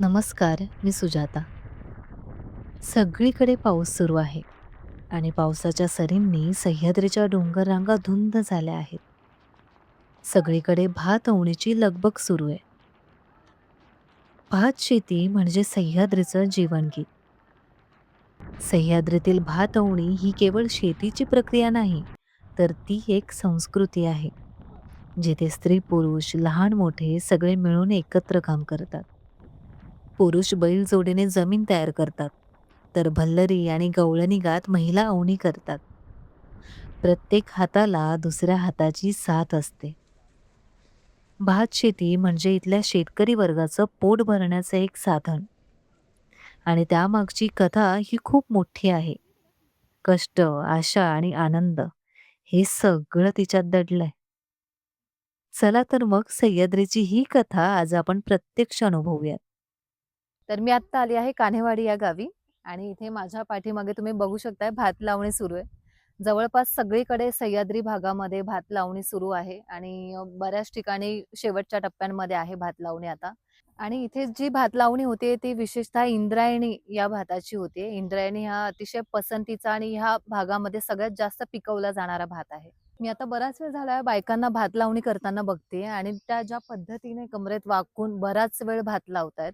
नमस्कार मी सुजाता. सगळीकडे पाऊस सुरू आहे आणि पावसाच्या सरींनी सह्याद्रीच्या डोंगररांगा धुंद झाल्या आहेत. सगळीकडे भात अवणीची लगबग सुरू आहे. भात शेती म्हणजे सह्याद्रीचं जीवनगीत सह्याद्रीतील भात अवणी ही केवळ शेतीची प्रक्रिया नाही तर ती एक संस्कृती आहे जिथे स्त्री पुरुष लहान मोठे सगळे मिळून एकत्र काम करतात. पुरुष बैल जोडीने जमीन तयार करतात तर भल्लरी आणि गवळणीगात महिला अवणी करतात. प्रत्येक हाताला दुसऱ्या हाताची साथ असते. भात शेती म्हणजे इथल्या शेतकरी वर्गाचं पोट भरण्याचं एक साधन. आणि त्यामागची कथा ही खूप मोठी आहे. कष्ट आशा आणि आनंद हे सगळं तिच्यात दडलंय. चला तर मग सह्याद्रीची ही कथा आज आपण प्रत्यक्ष अनुभवूयात. तर मी आत्ता आली आहे कान्हेवाडी या गावी आणि इथे माझ्या पाठीमागे तुम्ही बघू शकताय भात लावणी सुरू आहे. जवळपास सगळीकडे सह्याद्री भागामध्ये भात लावणी सुरू आहे आणि बऱ्याच ठिकाणी शेवटच्या टप्प्यांमध्ये आहे भात लावणी आता. आणि इथे जी भात लावणी होते ती विशेषतः इंद्रायणी या भाताची होते. इंद्रायणी हा अतिशय पसंतीचा आणि ह्या भागामध्ये सगळ्यात जास्त पिकवला जाणारा भात आहे. मी आता बराच वेळ झाला बायकांना भात लावणी करताना बघते आणि त्या ज्या पद्धतीने कमरेत वाकून बराच वेळ भात लावतायत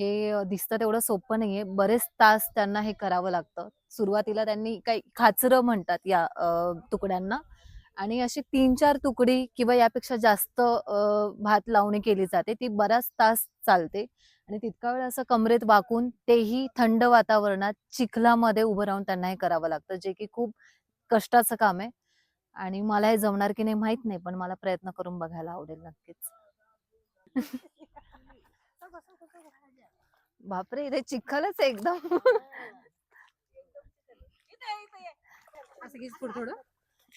हे दिसतं तेवढं सोपं नाहीये. बरेच तास त्यांना हे करावं लागतं. सुरुवातीला त्यांनी काही खाचरं म्हणतात या तुकड्यांना. आणि अशी तीन चार तुकडी किंवा यापेक्षा जास्त भात लावणी केली जाते. ती बराच तास चालते. आणि तितका वेळ असं कमरेत वाकून तेही थंड वातावरणात चिखलामध्ये उभं राहून त्यांना हे करावं लागतं जे की खूप कष्टाचं काम आहे. आणि मला हे जमणार की नाही माहीत नाही पण मला प्रयत्न करून बघायला आवडेल नक्कीच. बापरे इथे चिखलच आहे एकदम. असं घे थोडं थोडं.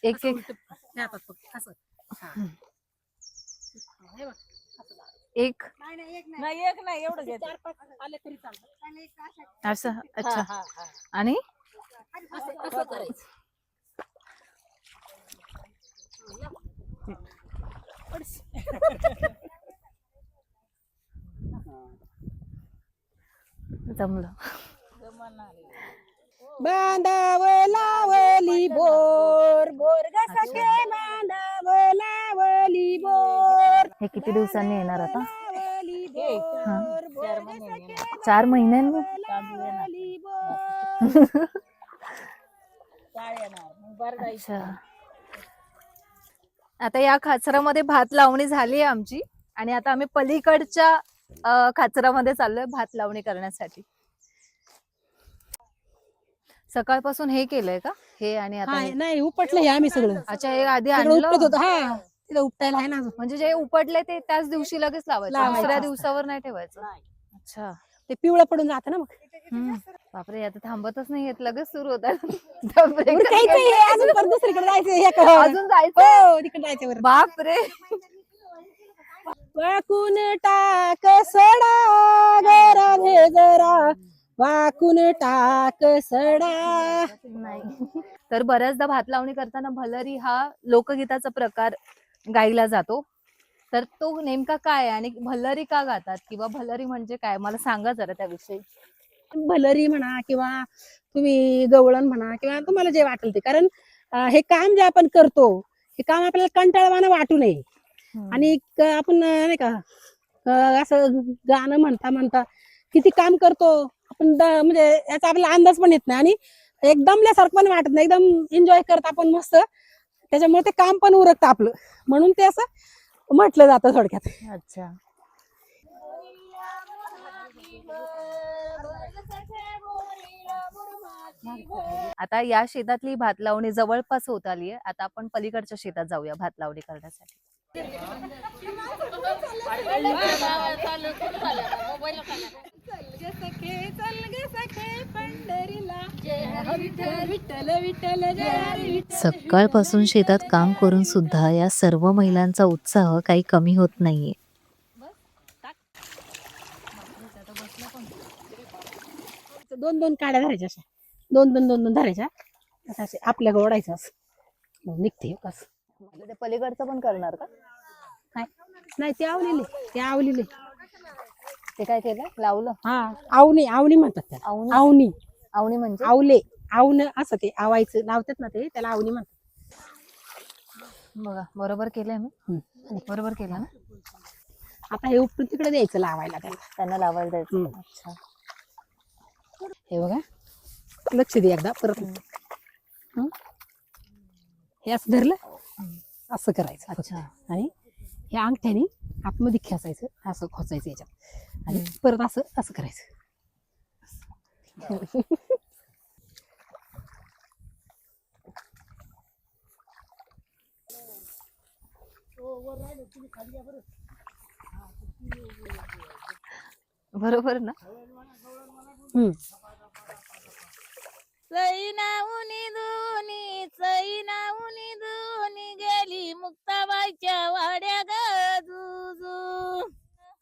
एक एक. उलटं. हे हातात फक्त असं. हा. हे बघ. एक. नाही एक नाही. एवढं घ्यायचं चार पाच आले तरी चालतं. असं अच्छा. हा, हा. आणि? असं असं करायचं. जमलं. बांधाव लावली बोर बोर सखे बांधाव लावली बोर. हे किती दिवसांनी येणार आता? चार महिन्यांनी अच्छा. आता या खाचरामध्ये भात लावणी झाली आहे आमची. आणि आता आम्ही पलीकडच्या अ, खाचरामध्ये चाललोय भात लावणी करण्यासाठी. सकाळपासून हे केलंय का? हे आणि आता हा? नाही उपटलं हे आम्ही सगळं अच्छा हे आधी सगळं आणलं. उपटत होतं. हा तिथं उपटायला आहे ना अजून. म्हणजे जे उपटले ते त्याच दिवशी लगेच लावायचं. लावायचं. दुसऱ्या. दिवसावर नाही ठेवायचं. अच्छा. ते पिवळं पडून जातं ना मग. हम्म. बापरे आता थांबतच नाही येत. लगेच सुरू होतात उरकायचं हे, अजून परत दुसरीकडे जायचं हे. करा. अजून जायचं हो तिकडे जायचं बरं बापरे. वाकून टाक सडा गरा घे जरा. वाकून टाक सडा. नाही तर बऱ्याचदा भात लावणी करताना भलरी हा लोकगीताचा प्रकार गायला जातो. तर तो नेमका काय आहे आणि भल्लरी का गातात किंवा भल्लरी म्हणजे काय? मला सांगा जरा त्याविषयी. भलरी म्हणा किंवा तुम्ही गवळण म्हणा किंवा तुम्हाला जे वाटेल ते. कारण अं, हे काम जे आपण करतो हे काम आपल्याला कंटाळवानं वाटू नये. आणि आपण नाही का असं गाणं म्हणता म्हणता किती काम करतो. आपण म्हणजे याचा आपल्याला अंदाज पण येत नाही आणि एकदम दमल्यासारखं पण वाटत नाही. एकदम एन्जॉय करत आपण मस्त. त्याच्यामुळे ते काम पण उरकतं आपलं. म्हणून ते असं म्हटलं जातं थोडक्यात. अच्छा. आता या शेतातली भात लावणी जवळपास होत आली आहे आता आपण पलीकडच्या शेतात जाऊया भात लावणी करण्यासाठी. सकाळपासून शेतात काम करून सुद्धा या सर्व महिलांचा उत्साह काही कमी होत नाहीये. दोन दोन काड्या धरायच्या अशा. दोन दोन दोन दोन धरायच्या. असं असे आपल्या ओढायचं असं. निघते कसं ते पलीकडचं पण करणार का? नाही. ते आवलेले ते आवलेले. ते काय केलं? लावलं? हा आवणी आवणी म्हणतात त्याला. आवणी? आवणी. म्हणजे? आवले. आवण असं ते आवायचं लावतात ना ते त्याला आवणी म्हणतात. बघा बरोबर केलंय मी. बरोबर केलं ना? आता हे उपटून तिकडे द्यायचं लावायला त्याला. त्यांना लावायला द्यायचं. हम्म. अच्छा. हे बघा. लक्ष दे एकदा परत. हं? हे असं धरलं? असं करायचं. अच्छा. आणि या अंगठ्याने आतमध्ये खेचायचं असं खोचायचं याच्यात. आणि परत असं असं करायचं. बरोबर ना? हम्म. सैनाऊनी दोनी सैनाऊनी दोनी गेली मुक्ताबाईच्या वाड्या गजूजू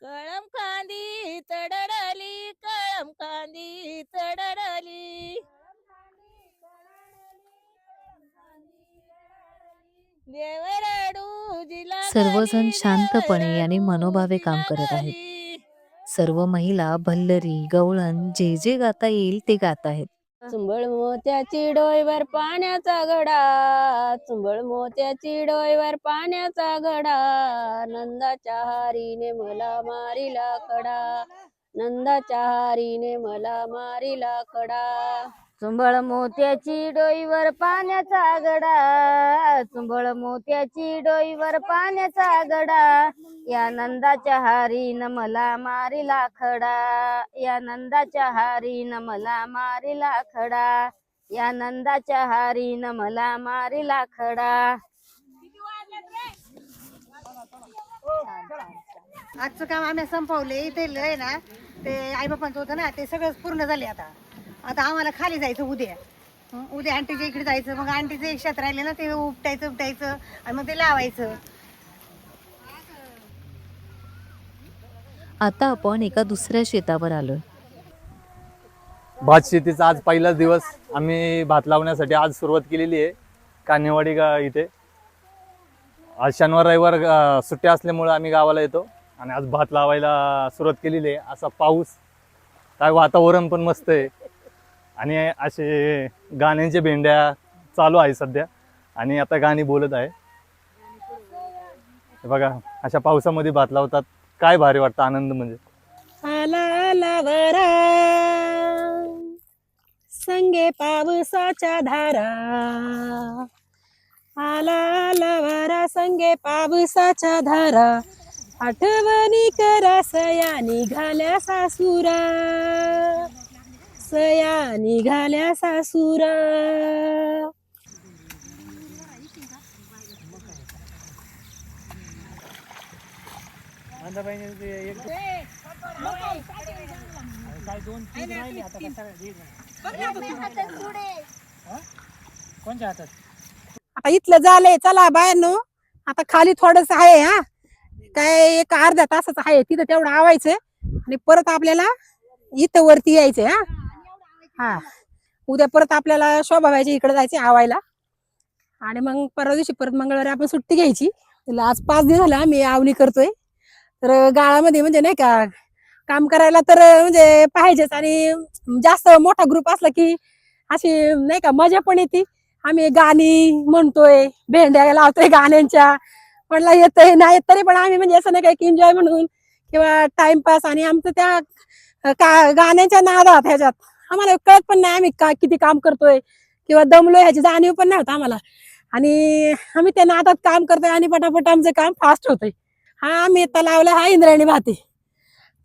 कळम कांदी तडडली कळम कांदी तडडली सर्वजण शांतपणे आणि मनोभावे काम करत आहेत. सर्व महिला भल्लरी गवळण जे जे गाता येईल ते गात आहेत. चुंबळ मोत्याची डोईवर पाण्याचा घडा चुंबळ मोत्याची डोईवर पाण्याचा घडा नंदाच्या हारीने मला मारिला कडा नंदाच्या हारीने मला मारिला कडा चुंबळ मोत्याची डोईवर पाण्याचा गडा. चुंबळ मोत्याची डोईवर पाण्याचा गडा. या नंदाच्या हारी नमला मारिला खडा. या नंदाच्या हारी नमला मारिला खडा. या नंदाच्या हारी मला मारिला खडा. आजचं काम आम्ही संपवले. इथे लय ना ते आईबापांचं होतं ना ते सगळं पूर्ण झाले आता. आता आम्हाला खाली जायचं उद्या. हं, उद्या आंटीच्या इकडे जायचं मग आंटीचं एक शेत राहिले ना ते उपटायचं उपटायचं आणि मग ते लावायचं. आता आपण एका दुसऱ्या शेतावर आलोय. भात शेतीचा आज पहिलाच दिवस. आम्ही भात लावण्यासाठी आज सुरुवात केलेली आहे. कान्हेवाडी गा इथे. आज शनिवार रविवार अं, सुट्ट्या असल्यामुळे आम्ही गावाला येतो. आणि आज भात लावायला सुरुवात केलेली आहे. असा पाऊस काय वातावरण पण मस्त आहे. आणि असे गाण्यांच्या भेंड्या चालू आहे सध्या. आणि आता गाणी बोलत आहे. बघा अशा पावसामध्ये भात लावतात. काय भारी वाटतं आनंद म्हणजे. संगे पावसाच्या धारा. आला आला संगे पावसाच्या धारा. आठवणी करा सया निघाल्या सासुरा. सया निघाल्या सासुरा आता इथलं झालंय चला बायांनो. आता खाली थोडस आहे हा. काय एक अर्ध्या तासाचं आहे तिथं तेवढं आवायचं. आणि परत आपल्याला इथं वरती यायचंय हा. हा. उद्या परत आपल्याला शोभा व्हायची इकडे जायचे आवायला. आणि मग परवा दिवशी परत मंगळवारी आपण सुट्टी घ्यायची. तिला आज पाच दिवस झाला मी आवनी करतोय. तर गाळामध्ये म्हणजे नाही का काम करायला तर म्हणजे पाहिजेच. आणि जास्त मोठा ग्रुप असला की अशी नाही का मजा पण येते. आम्ही गाणी म्हणतोय भेंड्या लावतोय गाण्यांच्या. म्हणला येतंय नाही येत तरी पण आम्ही म्हणजे असं नाही काय की एन्जॉय म्हणून किंवा टाइमपास आणि आमचं त्या का गाण्याच्या नादात ह्याच्यात. आम्हाला कळत पण नाही आम्ही का किती काम करतोय किंवा दमलोय ह्याची जाणीव पण नाही होत आम्हाला. आणि आम्ही त्या नादात काम करतोय आणि पटापट आमचं काम फास्ट होतंय. हा आम्ही आता लावला हा इंद्रायणी भाते.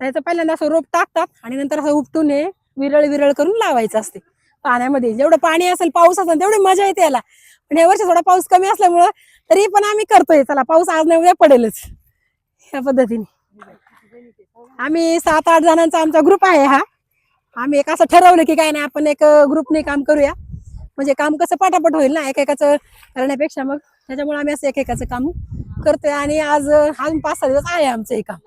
त्याचं पहिल्यांदा असं रोप टाकतात आणि नंतर असं उपटून हे विरळ विरळ करून लावायचं असते. पाण्यामध्ये जेवढं पाणी असेल पाऊस असेल तेवढी मजा येते याला. पण या वर्षी थोडा पाऊस कमी असल्यामुळं तरी पण आम्ही करतोय. चला पाऊस आज नाही उद्या पडेलच. या पद्धतीने. आम्ही सात आठ जणांचा आमचा ग्रुप आहे हा. आम्ही एक असं ठरवलं की काय नाही आपण एक ग्रुपने काम करूया. म्हणजे काम कसं पटापट होईल ना एकेकाचं करण्यापेक्षा मग. त्याच्यामुळे आम्ही असं एकेकाचं काम करतोय आणि आज अजून पाच सहा दिवस आहे आमचं हे काम.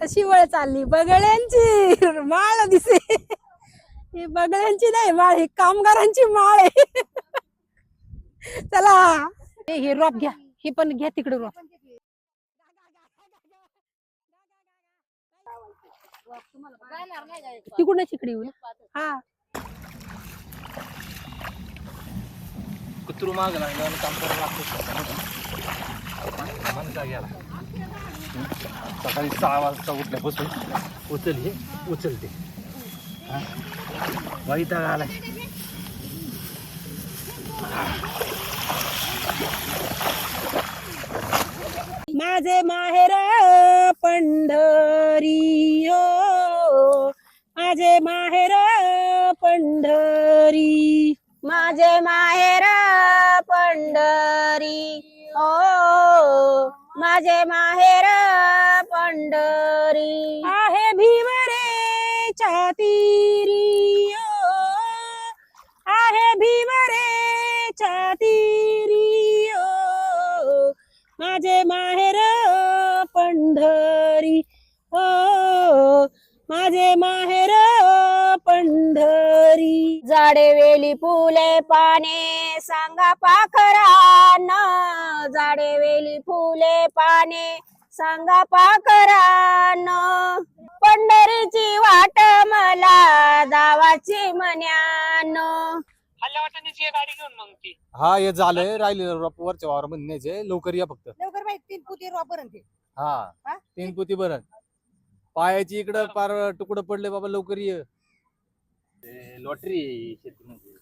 कशी वळ चालली? बगळ्यांची. माळ दिसे हे बगड्यांची नाही माळ ही कामगारांची माळ आहे. चला. हे हे रोप घ्या. हे पण घ्या तिकडे रोप. तिकडूनच इकडे येऊ हा. कुत्रू माग लागलं आणि काम करायला लागतो. सकाळी सहा वाजता उठल्यापासून उचल हे उचलते. वाईट आलाय. माझे माहेर पंढरी हो. माझे माहेर पंढरी माझे माहेर पंढरी ओ माझे माहेर पंढरी. आहे भीमरे चातीरी आहे भीम रे चातीरी माझे माहेर पंढरी हो. माझे माहेर पंढरी. झाडे वेली फुले पाने सांगा पाखरांना. झाडे वेली फुले पाने सांगा पाखरान पंढरीची वाट मला दावाची मन्यान हा हे झालंय. राहिले वरच्या वावर न्यायचे लवकर या फक्त. लवकर बाई तीन पुती वापरून ते. हा हा? तीन पुती बरं पायाची इकडं पार तुकडं पडले बाबा लवकर ये. लॉटरी शेतीमध्ये.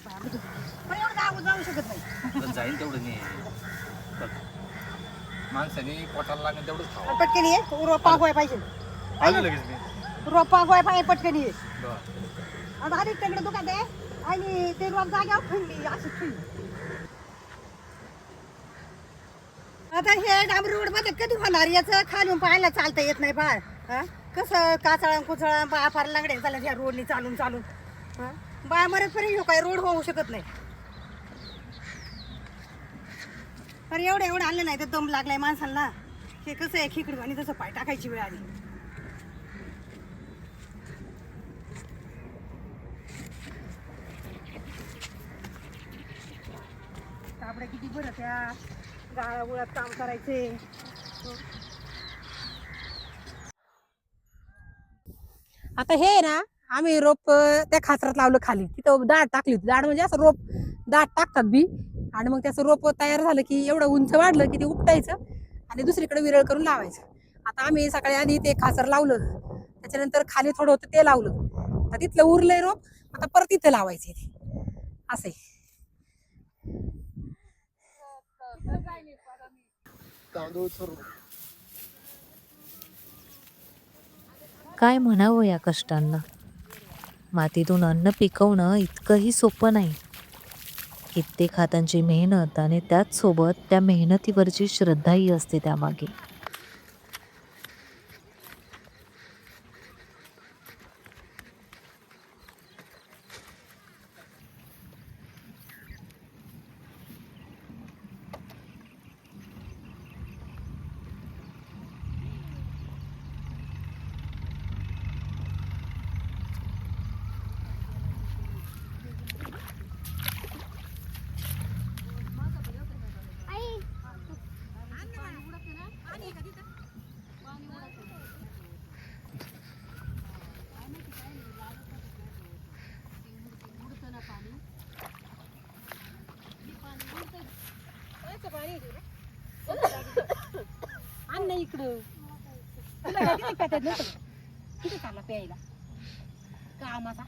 पण एवढं गाव जाऊ शकत नाही जाईल तेवढं नाही. माणसाने पोटाला लागेल तेवढंच खावं. पटकन ये. रोपा गोय पाहिजे. आलं लगेच मी. रोपा गोय पाहिजे पटकन ये. बरं. आता आधी तिकडे दुकान आहे आणि ते रोप जाग्यावर ठेवली अशी ठेवली आता हे डांबरी रोडमध्ये कधी होणार? याचं खालून पाहायला चालता येत नाही फार हा? कसं काचाळा कुचळा बाया फार लागडे चालत ह्या रोडनी चालून चालून. हा? बाया मरेपर्यंत ह्यो काय रोड होऊ शकत नाही. अरे एवढं एवढं आलं नाही तर दम लागलाय माणसांना. हे कसं आहे खिकडू आणि तसं पाय टाकायची वेळ आली. कापडे किती बरं त्या गाळा गुळात काम करायचे. आता हे ना आम्ही रोप त्या खाचरात लावलं खाली. तिथं दाट टाकली होती. दाट म्हणजे असं रोप दाट टाकतात बी. आणि मग त्याचं रोप तयार झालं की एवढं उंच वाढलं की ते उपटायचं आणि दुसरीकडे विरळ करून लावायचं. आता आम्ही सकाळी आधी ते खाचर लावलं. त्याच्यानंतर खाली थोडं होतं ते लावलं. आता तिथलं उरलंय रोप आता परत इथं लावायचं ते. असं आहे. काय म्हणावं या कष्टांना? मातीतून अन्न पिकवणं इतकंही सोपं नाही. कित्येक हातांची मेहनत आणि त्याचसोबत त्या मेहनतीवरची श्रद्धाही असते त्यामागे आण ना इकडं तुला काय किती प्यात्यात नव्हतं किती चालला प्यायला कामाचा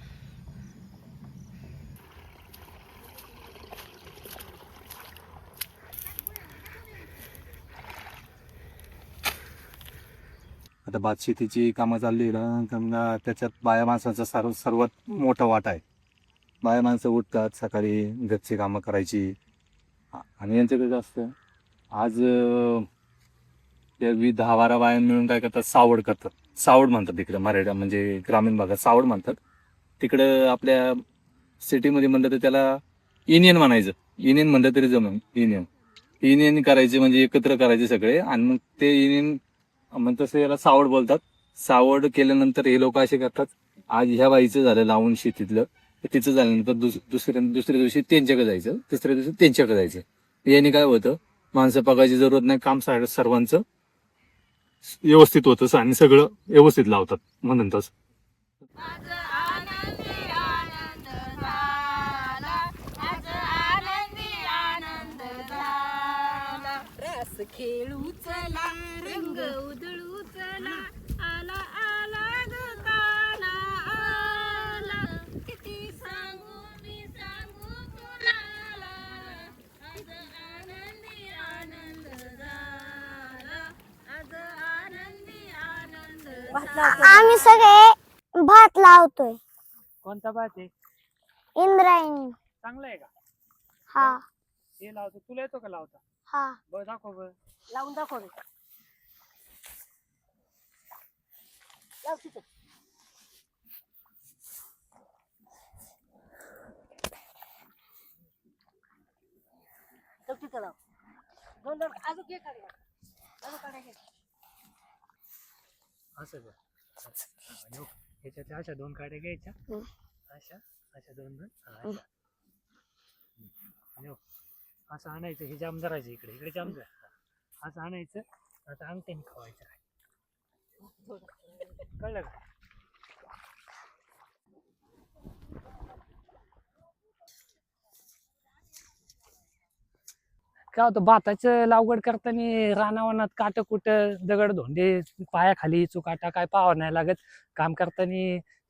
आता भात शेतीची कामं चालली ना त्याच्यात बाया माणसाचा सर्व सर्वात मोठा वाटा आहे. बाया माणसं उठतात सकाळी घरची कामं करायची. आणि यांच्याकडे जास्त. आज त्या दहा बारा बाया मिळून काय करतात? सावड करतात. सावड म्हणतात तिकडे मराठा म्हणजे ग्रामीण भागात सावड म्हणतात. तिकडं आपल्या सिटीमध्ये म्हणलं तर त्याला युनियन म्हणायचं. युनियन म्हणलं तरी जमून युनियन युनियन करायचे म्हणजे एकत्र करायचे सगळे आणि मग ते युनियन मग तसं याला सावड बोलतात. सावड केल्यानंतर हे लोक असे करतात आज ह्या बाईचं झालं लावून शेतीतलं तिचं झाल्यानंतर दुस दुसऱ्या दुसऱ्या दिवशी त्यांच्याकडे जायचं तिसऱ्या दिवशी त्यांच्याकडे जायचं. याने काय होतं? माणसं पगायची जरूरत नाही काम सर्वांचं. व्यवस्थित होतं आणि सगळं व्यवस्थित लावतात. म्हणून तसं आज रंग आनंद आम्ही सगळे भात लावतोय. कोणता भात आहे? इंद्रायणी. चांगला आहे का? हा. ते लावतो. तुला येतो का लावता? हा. बरं दाखव बरं. लावून दाखव रे. लाव तिथं. लाव तिथं लाव. दोन दोन. अजून घे काढ. अजून काढा घे. असं कर हा, यो. ह्याच्यात अशा दोन काड्या घ्यायच्या. अशा अशा दोन दोन हा, अशा हम्म. यो. असं आणायचं हे जाम धरायचं इकडे इकडे जाम धर हा. असं आणायचं आता अंगठ्याने खवायचं कळलं का काय होतं भाताचं लागवड करताना रानावनात काट कुट दगड धोंडे पायाखाली चुकाटा काय पाहावं नाही लागत. काम करताना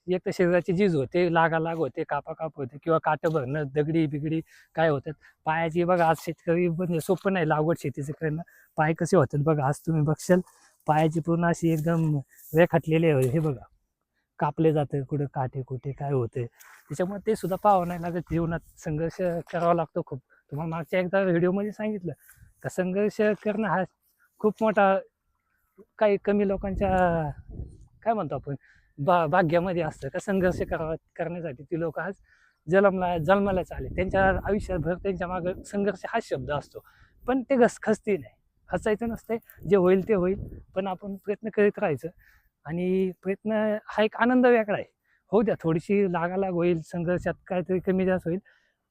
एक तर शरीराची झीज होते लागा लाग होते कापा काप होते किंवा काट भरणं दगडी बिगडी काय होतात. पायाची बघा आज शेतकरी म्हणजे सोपं नाही लागवड शेतीचं करणं. पाय कसे होतात बघा आज तुम्ही बघशाल. पायाची पूर्ण अशी एकदम रेखाटलेली आहे हे बघा. कापले जातं कुठं काटे कुठे काय होते. त्याच्यामुळे ते सुद्धा पाहावं नाही लागत. जीवनात संघर्ष करावा लागतो खूप. तुम्हाला मागच्या एकदा व्हिडिओमध्ये सांगितलं का संघर्ष करणं हा खूप मोठा काही कमी लोकांच्या काय म्हणतो आपण बा भाग्यामध्ये असतं. का संघर्ष करावा करण्यासाठी ती लोक आज जन्मला जन्मालाच आले त्यांच्या आयुष्यभर त्यांच्या मागं संघर्ष हा शब्द असतो. पण ते घस खसते नाही. हसायचं नसते जे होईल ते होईल. पण आपण प्रयत्न करीत राहायचं. आणि प्रयत्न हा एक आनंद वेगळा आहे. हो द्या थोडीशी लागालाग होईल संघर्षात काहीतरी कमी जास्त होईल.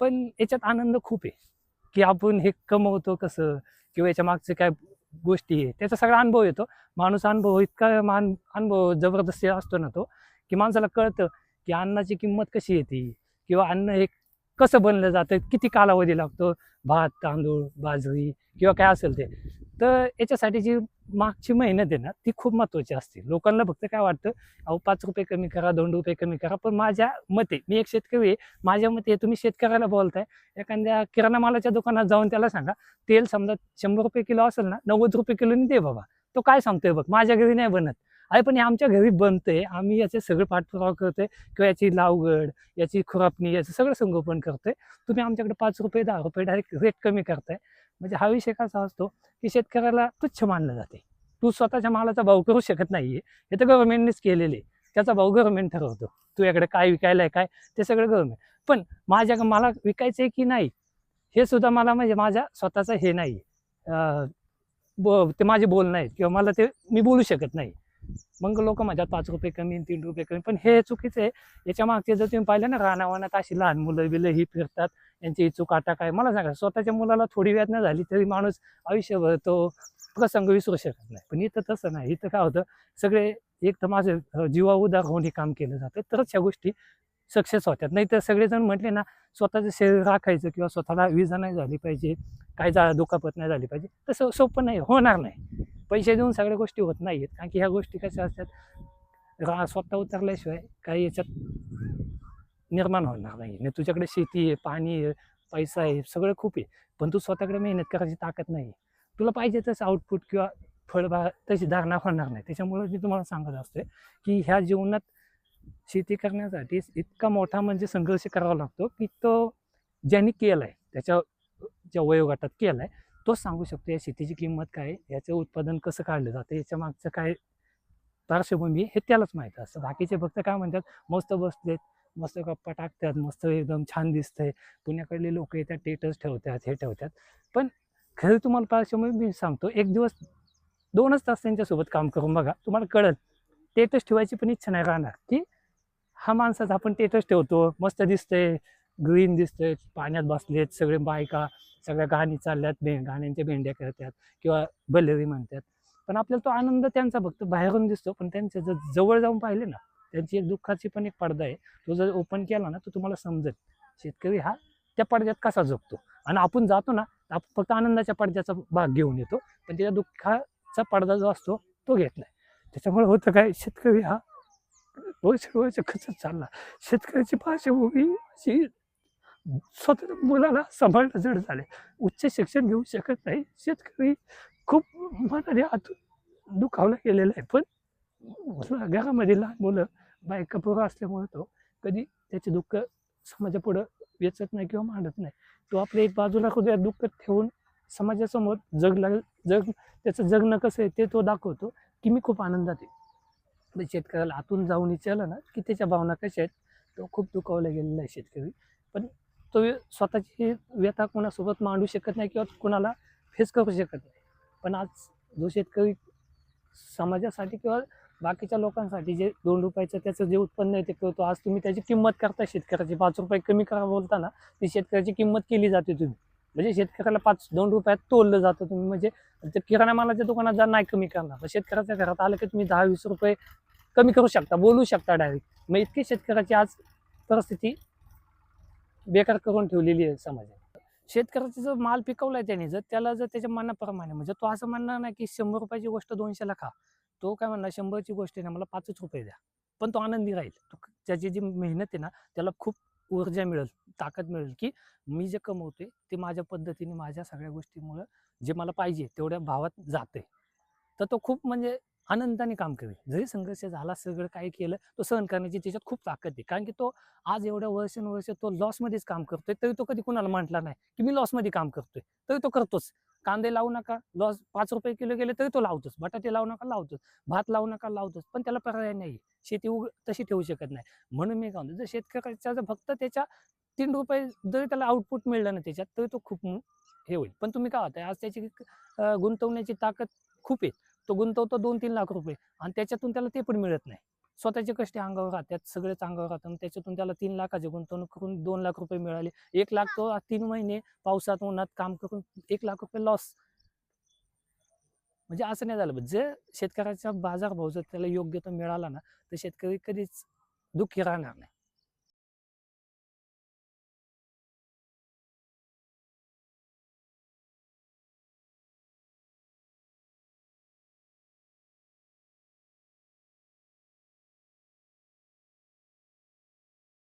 पण याच्यात आनंद खूप आहे. की आपण हे कमवतो कसं? किंवा याच्या मागचे काय गोष्टी आहे त्याचा सगळा अनुभव येतो. माणूस अनुभव इतका मान अनुभव जबरदस्ती असतो ना तो की माणसाला कळतं की अन्नाची किंमत कशी येते किंवा अन्न हे कसं बनलं जातं? किती कालावधी लागतो? भात तांदूळ बाजरी किंवा काय असेल ते. तर याच्यासाठी जी मागची मेहनत आहे ना ती खूप महत्त्वाची असते. लोकांना फक्त काय वाटतं अहो पाच रुपये कमी करा दोन रुपये कमी करा पण माझ्या मते मी एक शेतकरी आहे माझ्या मते तुम्ही शेतकऱ्याला बोलताय. एखाद्या किराणा मालाच्या दुकानात जाऊन त्याला सांगा तेल समजा शंभर रुपये किलो असेल ना नव्वद रुपये किलोनी दे बाबा. तो काय सांगतोय बघ माझ्या घरी नाही बनत. आहे पण हे आमच्या घरी बनतंय आम्ही याचे सगळे पाठपुरावा करतोय किंवा याची लावगड याची खुरापणी याचं सगळं संगोपन करतोय. तुम्ही आमच्याकडे पाच रुपये दहा रुपये डायरेक्ट रेट कमी करताय. म्हणजे हा विषय कसा असतो की शेतकऱ्याला तुच्छ मानलं जाते. तू स्वतःच्या मालाचा भाव करू शकत नाहीये. हे तर गव्हर्नमेंटनेच केलेले आहे. त्याचा भाव गव्हर्नमेंट ठरवतो. तू याकडे काय विकायला आहे काय? ते सगळं गव्हर्नमेंट पण माझ्या मला विकायचं आहे की नाही हे सुद्धा मला म्हणजे माझ्या स्वतःचं हे नाही अं, ब ते माझे बोलणं आहेत किंवा मला ते मी बोलू शकत नाही. मग लोक माझ्यात पाच रुपये कमी तीन रुपये कमी. पण हे चुकीचं आहे. याच्या मागचे जर तुम्ही पाहिलं ना रानावानात अशी लहान मुलं बिलं ही फिरतात. यांची चूक आता काय? मला सांगा स्वतःच्या मुलाला थोडी वेदना झाली तरी माणूस आयुष्यभर तो प्रसंग विसरू शकत नाही. पण इथं तसं नाही. इथं काय होतं सगळे एक तर माझं जीवा उदार होऊन हे काम केलं जातं. तरच ह्या गोष्टी सक्सेस होतात. नाही तर सगळेजण म्हटले ना स्वतःचं शरीर राखायचं किंवा स्वतःला विजा नाही झाली पाहिजे काय जा दुखापत नाही झाली पाहिजे. तसं सोपं नाही होणार नाही. पैसे देऊन सगळ्या गोष्टी होत नाही आहेत कारण की ह्या गोष्टी कशा असतात? रा स्वतः उतरल्याशिवाय काही याच्यात निर्माण होणार नाही. नाही तुझ्याकडे शेती आहे पाणी आहे पैसा आहे सगळं खूप आहे. पण तू स्वतःकडे मेहनत करायची ताकद नाही. तुला पाहिजे तसं आउटपुट किंवा फळबा तशी धारणा होणार नाही. त्याच्यामुळे मी तुम्हाला सांगत असते की ह्या जीवनात शेती करण्यासाठी इतका मोठा म्हणजे संघर्ष करावा लागतो की तो ज्यांनी केला आहे त्याच्या ज्या वयोगटात केला आहे तोच सांगू शकतो या शेतीची किंमत काय याचं उत्पादन कसं काढलं जातं याच्या मागचं काय पार्श्वभूमी हे त्यालाच माहीत असतं बाकीचे फक्त काय म्हणतात मस्त बसलेत मस्त गप्पा टाकतात मस्त एकदम छान दिसतंय. पुण्याकडले लोक येतात टेटस ठेवतात हे ठेवतात. पण खरं तुम्हाला पार्श्वभूमी मी सांगतो एक दिवस दोनच तास त्यांच्यासोबत काम करून बघा तुम्हाला कळल. टेटस ठेवायची पण इच्छा नाही राहणार की हा माणसाचा आपण टेटस ठेवतो मस्त दिसतंय ग्रीन दिसतंय पाण्यात बसलेत सगळे बायका सगळ्या गाणी चालल्यात भे गाण्यांच्या भेंड्या करतात किंवा बलेरी म्हणतात. पण आपल्याला तो आनंद त्यांचा फक्त बाहेरून दिसतो पण त्यांच्या जर जवळ जाऊन पाहिले ना त्यांची एक दुःखाची पण एक पडदा आहे. तो जर ओपन केला ना तर तुम्हाला समजेल शेतकरी हा त्या पडद्यात कसा जगतो? आणि आपण जातो ना आपण फक्त आनंदाच्या पडद्याचा भाग घेऊन येतो पण त्याच्या दुःखाचा पडदा जो असतो तो घेत नाही. त्याच्यामुळे होतं काय शेतकरी हा वर्ष वर्ष कसं चालला? शेतकऱ्याची पार्श्वभूमी अशी स्वतः मुलाला सांभाळणं जड झाले उच्च शिक्षण घेऊ शकत नाही. शेतकरी खूप मनाने आतून दुखावला गेलेला आहे. पण घरामध्ये लहान मुलं बायका पोरं असल्यामुळे तो कधी त्याचे दुःख समाजापुढं वेचत नाही किंवा मांडत नाही. तो आपल्या एक बाजूला हृदयात दुःख ठेवून समाजासमोर जगला जग त्याचं जगणं कसं आहे ते तो दाखवतो की मी खूप आनंदात आहे. पण शेतकऱ्याला आतून जाऊन विचारलं ना की त्याच्या भावना कशा आहेत तो खूप दुखावला गेलेला आहे शेतकरी. पण तो स्वतःची व्यथा कोणासोबत मांडू शकत नाही किंवा कोणाला फेस करू शकत नाही. पण आज जो शेतकरी समाजासाठी किंवा बाकीच्या लोकांसाठी जे दोन रुपयाचं त्याचं जे उत्पन्न आहे ते करतो आज तुम्ही त्याची किंमत करता शेतकऱ्याची. पाच रुपये कमी करा बोलताना ती शेतकऱ्याची किंमत केली जाते तुम्ही. म्हणजे शेतकऱ्याला पाच दोन रुपयात तोललं जातं तुम्ही. म्हणजे ते किराणा मालाच्या दुकानात जा नाही कमी करणार. पण शेतकऱ्याच्या घरात आलं की तुम्ही दहा वीस रुपये कमी करू शकता बोलू शकता डायरेक्ट मग इतकी शेतकऱ्याची आज परिस्थिती बेकार करून ठेवलेली आहे समाजात शेतकऱ्याचा जर माल पिकवलाय त्याने जर त्याला जर त्याच्या मनाप्रमाणे म्हणजे तो असं म्हणणार नाही की शंभर रुपयाची गोष्ट दोनशेला खा. तो काय म्हणणार शंभरची गोष्ट आहे ना मला पाचच रुपये द्या. पण तो आनंदी राहील. तो त्याची जी मेहनत आहे ना त्याला खूप ऊर्जा मिळेल ताकद मिळेल की मी जे कमवते ते माझ्या पद्धतीने माझ्या सगळ्या गोष्टीमुळं जे मला पाहिजे तेवढ्या भावात जाते तर तो खूप म्हणजे आनंदाने काम करेल. जरी संघर्ष झाला सगळं काही केलं तो सहन करण्याची त्याच्यात खूप ताकद आहे. कारण की तो आज एवढ्या वर्षानुवर्ष तो लॉसमध्येच काम करतोय तरी तो कधी कुणाला म्हटला नाही की मी लॉसमध्ये काम करतोय. तरी तो करतोच. कांदे लावू नका लॉस पाच रुपये किलो गेले तरी तो लावतोच. बटाटे लावू नका लावतोच. भात लावू नका लावतोच. पण त्याला पर्याय नाही शेती उग तशी ठेवू शकत नाही. म्हणून मी काय म्हणतो जर शेतकऱ्याच्या जर फक्त त्याच्या तीन रुपये जरी त्याला आउटपुट मिळलं ना त्याच्यात तरी तो खूप हे होईल. पण तुम्ही काय होता आज त्याची गुंतवण्याची ताकद खूप आहे. तो गुंतवतो दोन तीन लाख रुपये आणि त्याच्यातून त्याला ते पण मिळत नाही. स्वतःचे कष्ट अंगावर राहतात सगळेच अंगावर राहतात आणि त्याच्यातून त्याला तीन लाखाची गुंतवणूक करून दोन लाख रुपये मिळाले. एक लाख तो तीन महिने पावसात उन्हात काम करून एक लाख रुपये लॉस म्हणजे असं नाही झालं. पाहिजे. जर शेतकऱ्याचा बाजारभाव जर त्याला योग्य तो मिळाला ना तर शेतकरी कधीच दुःखी राहणार नाही.